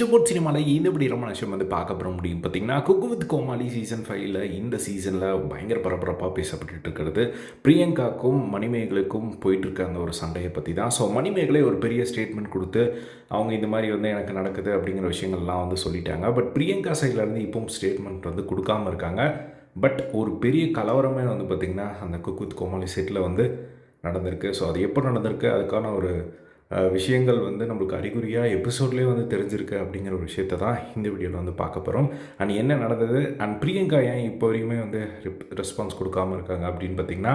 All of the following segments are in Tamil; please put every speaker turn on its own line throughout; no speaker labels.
சுபோட் சினிமாவில் இந்த இப்படி ரொம்ப விஷயம் வந்து பார்க்க போகிற முடியும் பார்த்தீங்கன்னா குக்கு வித் கோமாளி சீசன் ஃபைவ்ல இந்த சீசனில் பயங்கர பரபரப்பாக பேசப்பட்டு இருக்கிறது. பிரியங்காக்கும் மணிமேகலுக்கும் போயிட்டுருக்க அந்த ஒரு சண்டையை பற்றி தான். ஸோ மணிமேகலை ஒரு பெரிய ஸ்டேட்மெண்ட் கொடுத்து அவங்க இந்த மாதிரி வந்து எனக்கு நடக்குது அப்படிங்கிற விஷயங்கள்லாம் வந்து சொல்லிட்டாங்க. பட் பிரியங்கா சைட்லேருந்து இப்போவும் ஸ்டேட்மெண்ட் வந்து கொடுக்காம இருக்காங்க. பட் ஒரு பெரிய கலவரமே வந்து பார்த்திங்கன்னா அந்த குக் வித் கோமாளி செட்டில் வந்து நடந்திருக்கு. ஸோ அது எப்போ நடந்திருக்கு? அதுக்கான ஒரு விஷயங்கள் வந்து நம்மளுக்கு அறிகுறியாக எபிசோட்லேயே வந்து தெரிஞ்சிருக்கு அப்படிங்கிற ஒரு விஷயத்தை தான் இந்த வீடியோவில் வந்து பார்க்க போகிறோம் அண்ட் என்ன நடந்தது? அண்ட் பிரியங்கா ஏன் இப்போ வரையுமே வந்து ரெஸ்பான்ஸ் கொடுக்காம இருக்காங்க அப்படின்னு பார்த்தீங்கன்னா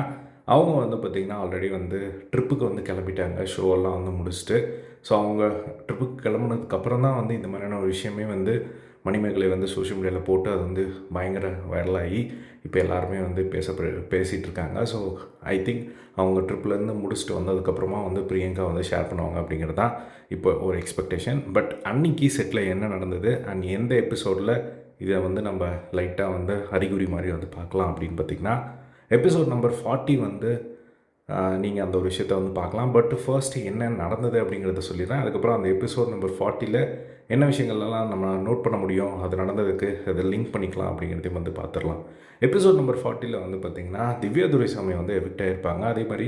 அவங்க வந்து பார்த்திங்கன்னா ஆல்ரெடி வந்து ட்ரிப்புக்கு வந்து கிளம்பிட்டாங்க. ஷோ எல்லாம் வந்து முடிச்சுட்டு. ஸோ அவங்க ட்ரிப்புக்கு கிளம்புனதுக்கப்புறம் தான் வந்து இந்த மாதிரியான ஒரு விஷயமே வந்து மணிமேகலை வந்து சோஷியல் மீடியாவில் போட்டு அது வந்து பயங்கர வைரலாகி இப்போ எல்லாருமே வந்து பேச பேசிகிட்டு இருக்காங்க ஸோ ஐ திங்க் அவங்க ட்ரிப்லேருந்து முடிச்சுட்டு வந்ததுக்கப்புறமா வந்து பிரியங்கா வந்து ஷேர் பண்ணுவாங்க அப்படிங்கிறது தான் இப்போ ஒரு எக்ஸ்பெக்டேஷன் பட் அன்னைக்கு செட்டில் என்ன நடந்தது? அண்ட் எந்த எபிசோடில் இதை வந்து நம்ம லைட்டாக வந்து அறிகுறி மாதிரி வந்து பார்க்கலாம் அப்படின்னு பார்த்திங்கன்னா எபிசோட் நம்பர் ஃபார்ட்டி வந்து நீங்கள் அந்த ஒரு விஷயத்தை வந்து பார்க்கலாம். பட் ஃபர்ஸ்ட்டு என்ன நடந்தது அப்படிங்கிறத சொல்லிடுறேன். அதுக்கப்புறம் அந்த எபிசோட் நம்பர் ஃபார்ட்டியில் என்ன விஷயங்கள்லாம் நம்ம நோட் பண்ண முடியும்? அது நடந்ததுக்கு அதை லிங்க் பண்ணிக்கலாம் அப்படிங்கிறதையும் வந்து பார்த்துடலாம். எபிசோட் நம்பர் ஃபார்ட்டியில் வந்து பார்த்திங்கன்னா திவ்யா துரைசாமி வந்து எவிக்ட் ஆகிருப்பாங்க அதே மாதிரி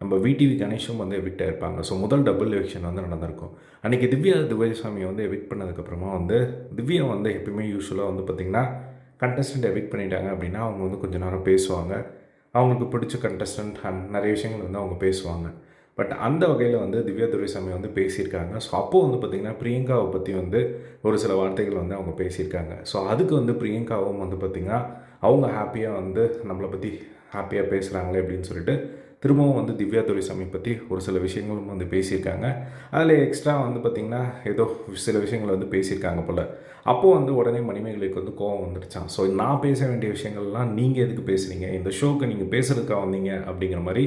நம்ம விடிவி கணேஷும் வந்து எவிக்ட் ஆகிருப்பாங்க ஸோ முதல் டபுள் எவிக்ஷன் வந்து நடந்திருக்கும். அன்றைக்கி திவ்யா துரைசாமியை வந்து எவிக்ட் பண்ணதுக்கப்புறமா வந்து திவ்யா வந்து எப்பயுமே யூஸ்வலாக வந்து பார்த்திங்கன்னா கண்டஸ்டண்ட் எவிக்ட் பண்ணிட்டாங்க அப்படின்னா அவங்க வந்து கொஞ்ச நேரம் பேசுவாங்க. அவங்களுக்கு பிடிச்ச கண்டஸ்டன்ட் அண்ட் நிறைய விஷயங்கள் வந்து அவங்க பேசுவாங்க. பட் அந்த வகையில் வந்து திவ்யா துரைசாமி வந்து பேசியிருக்காங்க. ஸோ அப்போது வந்து பார்த்திங்கன்னா பிரியங்காவை பற்றி வந்து ஒரு சில வார்த்தைகள் வந்து அவங்க பேசியிருக்காங்க. ஸோ அதுக்கு வந்து பிரியங்காவும் வந்து பார்த்திங்கன்னா அவங்க ஹாப்பியாக வந்து நம்மளை பற்றி ஹாப்பியாக பேசுகிறாங்களே அப்படின்னு சொல்லிட்டு திரும்பவும் வந்து திவ்யா துரைசாமி பற்றி ஒரு சில விஷயங்களும் வந்து பேசியிருக்காங்க. அதில் எக்ஸ்ட்ரா வந்து பார்த்திங்கன்னா ஏதோ சில விஷயங்கள் வந்து பேசியிருக்காங்க போல். அப்போது வந்து உடனே மணிமேகலைக்கு வந்து கோவம் வந்துடுச்சான் ஸோ நான் பேச வேண்டிய விஷயங்கள்லாம் நீங்கள் எதுக்கு பேசுகிறீங்க இந்த ஷோக்கு நீங்கள் பேசுறதுக்காக வந்தீங்க அப்படிங்கிற மாதிரி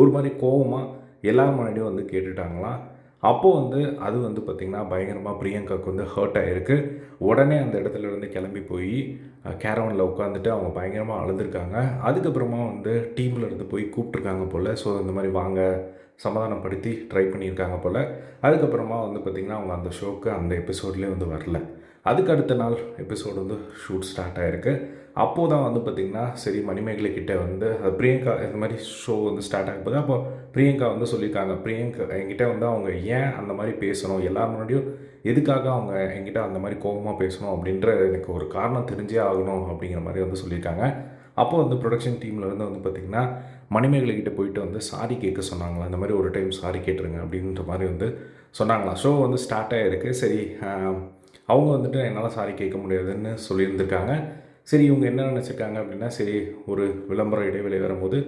ஒரு மாதிரி கோவமாக எல்லாரும் முன்னாடியும் வந்து கேட்டுட்டாங்களாம். அப்போது வந்து அது வந்து பார்த்திங்கன்னா பயங்கரமாக பிரியங்காவுக்கு வந்து ஹர்ட் ஆகிருக்கு உடனே அந்த இடத்துல இருந்து கிளம்பி போய் கேரவனில் உட்காந்துட்டு அவங்க பயங்கரமாக அழுதுருக்காங்க. அதுக்கப்புறமா வந்து டீமில் இருந்து போய் கூப்பிட்ருக்காங்க போல். ஸோ இந்த மாதிரி வாங்க சமாதானப்படுத்தி ட்ரை பண்ணியிருக்காங்க போல். அதுக்கப்புறமா வந்து பார்த்திங்கன்னா அவங்க அந்த ஷோக்கு அந்த எபிசோட்லேயே வந்து வரல. அதுக்கு அடுத்த நாள் எபிசோடு வந்து ஷூட் ஸ்டார்ட் ஆகிருக்கு அப்போது தான் வந்து பார்த்திங்கன்னா சரி மணிமேகலை கிட்டே வந்து பிரியங்கா இந்த மாதிரி ஷோ வந்து ஸ்டார்ட் ஆகும் போது அப்போ பிரியங்கா வந்து சொல்லியிருக்காங்க பிரியங்கா என்கிட்ட வந்து அவங்க ஏன் அந்த மாதிரி பேசணும்? எல்லார் முன்னாடியும் எதுக்காக அவங்க என்கிட்ட அந்த மாதிரி கோபமாக பேசணும்? அப்படின்ற எனக்கு ஒரு காரணம் தெரிஞ்சே ஆகணும் அப்படிங்கிற மாதிரி வந்து சொல்லியிருக்காங்க. அப்போது வந்து ப்ரொடக்ஷன் டீமில் இருந்து வந்து பார்த்திங்கன்னா மணிமேகலை கிட்டே போயிட்டு வந்து சாரி கேட்க சொன்னாங்களா? இந்த மாதிரி ஒரு டைம் சாரி கேட்டுருங்க அப்படின்ற மாதிரி வந்து சொன்னாங்களா? ஷோ வந்து ஸ்டார்ட் ஆகிருக்கு சரி அவங்க வந்துட்டு என்னால் சாரி கேட்க முடியாதுன்னு சொல்லியிருந்திருக்காங்க. சரி இவங்க என்ன நினச்சிருக்காங்க அப்படின்னா சரி ஒரு விளம்பரம் இடைவெளி வரும்போது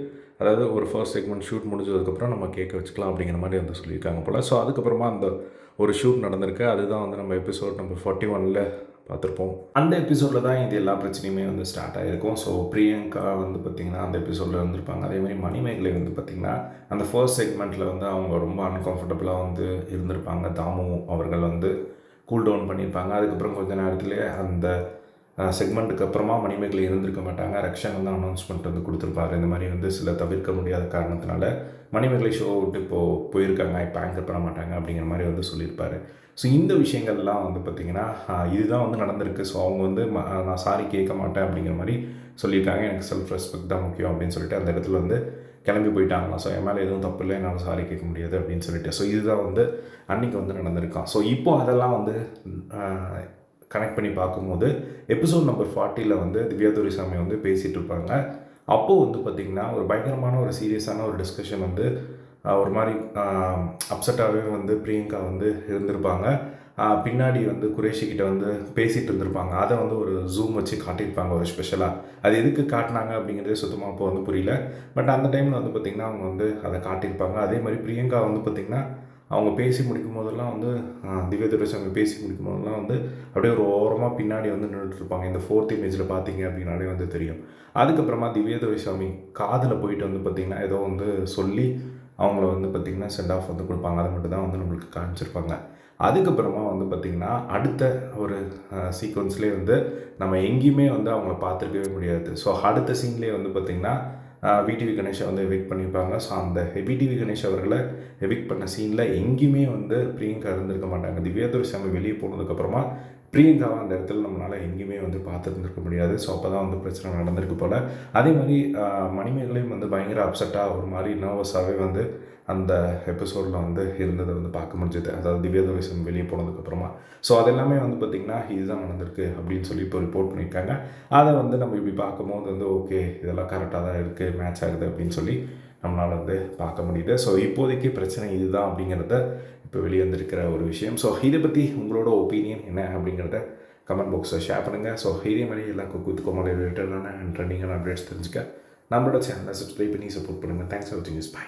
அதாவது ஒரு ஃபர்ஸ்ட் செக்மெண்ட் ஷூட் முடிஞ்சதுக்கப்புறம் நம்ம கேட்க வச்சுக்கலாம் அப்படிங்கிற மாதிரி வந்து சொல்லியிருக்காங்க போல். ஸோ அதுக்கப்புறமா அந்த ஒரு ஷூட் நடந்திருக்கு. அதுதான் வந்து நம்ம எபிசோட் நம்பர் ஃபார்ட்டி ஒனில் பார்த்துருப்போம். அந்த எபிசோடில் தான் இது எல்லா பிரச்சனையுமே வந்து ஸ்டார்ட் ஆகிருக்கும் ஸோ பிரியங்கா வந்து பார்த்திங்கன்னா அந்த எபிசோடில் இருந்திருப்பாங்க. அதேமாதிரி மணிமேகலை வந்து பார்த்திங்கன்னா அந்த ஃபர்ஸ்ட் செக்மெண்ட்டில் வந்து அவங்க ரொம்ப அன்கம்ஃபர்டபுளாக வந்து இருந்திருப்பாங்க. தாமு அவர்கள் வந்து கூல் டவுன் பண்ணியிருப்பாங்க. அதுக்கப்புறம் கொஞ்ச நேரத்துலேயே அந்த செக்மெண்ட்டுக்கு அப்புறமா மணிமேகலை இருந்திருக்க மாட்டாங்க. ரக்ஷன் வந்து அனௌன்ஸ்மெண்ட் வந்து கொடுத்துருப்பாரு. இந்த மாதிரி வந்து சில தவிர்க்க முடியாத காரணத்தினால மணிமேகலை ஷோ விட்டு இப்போது போயிருக்காங்க. இப்போ ஆங்கர் பண்ண மாட்டாங்க அப்படிங்கிற மாதிரி வந்து சொல்லியிருப்பாரு. ஸோ இந்த விஷயங்கள்லாம் வந்து பார்த்திங்கன்னா இதுதான் வந்து நடந்திருக்கு. ஸோ அவங்க வந்து ம- நான் சாரி கேட்க மாட்டேன் அப்படிங்கிற மாதிரி சொல்லியிருக்காங்க. எனக்கு செல்ஃப் ரெஸ்பெக்ட் தான் முக்கியம் அப்படின்னு சொல்லிட்டு அந்த இடத்துல வந்து கிளம்பி போயிட்டாங்களாம் ஸோ என் மேலே எதுவும் தப்பு இல்லை என்னால் சாரி கேட்க முடியாது அப்படின்னு சொல்லிட்டு. ஸோ இதுதான் வந்து அன்னைக்கு வந்து நடந்திருக்கான். ஸோ இப்போ அதெல்லாம் வந்து கனெக்ட் பண்ணி பார்க்கும்போது எபிசோட் நம்பர் ஃபார்ட்டியில் வந்து திவ்யா துரைசாமி வந்து பேசிகிட்டு இருப்பாங்க. அப்போது வந்து பார்த்திங்கன்னா ஒரு பயங்கரமான ஒரு சீரியஸான ஒரு டிஸ்கஷன் வந்து ஒரு மாதிரி அப்செட்டாகவே வந்து பிரியங்கா வந்து இருந்திருப்பாங்க. பின்னாடி வந்து குரேஷி கிட்ட வந்து பேசிகிட்டு இருந்திருப்பாங்க. அதை வந்து ஒரு ஜூம் வச்சு காட்டியிருப்பாங்க ஒரு ஸ்பெஷலாக அது எதுக்கு காட்டினாங்க அப்படிங்கிறதே சுத்தமாக இப்போ வந்து புரியல. பட் அந்த டைமில் வந்து பார்த்திங்கன்னா அவங்க வந்து அதை காட்டியிருப்பாங்க. அதே மாதிரி பிரியங்கா வந்து பார்த்திங்கன்னா அவங்க பேசி முடிக்கும் போதெல்லாம் வந்து திவ்ய துரைசாமி பேசி முடிக்கும் போதெல்லாம் வந்து அப்படியே ஒரு ஓரமாக பின்னாடி வந்து நின்றுட்டு இருப்பாங்க. இந்த ஃபோர்த் இமேஜில் பார்த்தீங்க அப்படின்னாலே வந்து தெரியும். அதுக்கப்புறமா திவ்ய துரைசாமி காதில் போயிட்டு வந்து பார்த்திங்கன்னா ஏதோ வந்து சொல்லி அவங்கள வந்து பார்த்திங்கன்னா சென்ட் ஆஃப் வந்து கொடுப்பாங்க. அதை மட்டும் தான் வந்து நம்மளுக்கு காமிச்சிருப்பாங்க. அதுக்கப்புறமா வந்து பார்த்திங்கன்னா அடுத்த ஒரு சீக்வன்ஸ்லேயே வந்து நம்ம எங்கேயுமே வந்து அவங்கள பார்த்துருக்கவே முடியாது. ஸோ அடுத்த சீன்லேயே வந்து பார்த்திங்கன்னா விடிவி கணேஷை வந்து எவிக் பண்ணியிருப்பாங்க. ஸோ அந்த விடிவி கணேஷ் அவர்களை எவிக் பண்ண சீனில் எங்கேயுமே வந்து பிரியங்கா இருந்திருக்க மாட்டாங்க. திவ்யா சாமி வெளியே போனதுக்கப்புறமா பிரியங்காவை அந்த இடத்துல நம்மளால் எங்கேயுமே வந்து பார்த்துருந்துருக்க முடியாது. ஸோ அப்போ தான் வந்து பிரச்சனை நடந்திருக்கு போல். அதே மாதிரி மணிமேகலையும் வந்து பயங்கர அப்செட்டாக ஒரு மாதிரி நர்வஸாகவே வந்து அந்த எபிசோடில் வந்து இருந்ததை வந்து பார்க்க முடிஞ்சது. அதாவது திவ்யா துரைசன் வெளியே போனதுக்கப்புறமா ஸோ அது எல்லாமே வந்து பார்த்திங்கன்னா இதுதான் நடந்திருக்கு அப்படின்னு சொல்லி இப்போ ரிப்போர்ட் பண்ணியிருக்காங்க. அதை வந்து நம்ம இப்படி பார்க்கும்போது வந்து ஓகே இதெல்லாம் கரெக்டாக தான் இருக்குது மேட்ச் ஆகுது அப்படின்னு சொல்லி நம்மளால் வந்து பார்க்க முடியுது. ஸோ இப்போதைக்கு பிரச்சனை இதுதான் அப்படிங்கிறத இப்போ வெளியே ஒரு விஷயம். ஸோ இதை பற்றி உங்களோட ஒப்பீனியன் என்ன அப்படிங்கிறத கமெண்ட் பாக்ஸில் ஷேர் பண்ணுங்கள் ஸோ இதே மாதிரி எல்லா குக்கு கோமாளி ரிலேட்டடான ட்ரெண்டிங்கான அப்டேட்ஸ் தெரிஞ்சுக்க. நம்மளோட சேனலை சப்ஸ்கிரைப் பண்ணி சப்போர்ட் பண்ணுங்கள் தேங்க்ஸ் ஃபார் வாட்சிங் இஸ் பை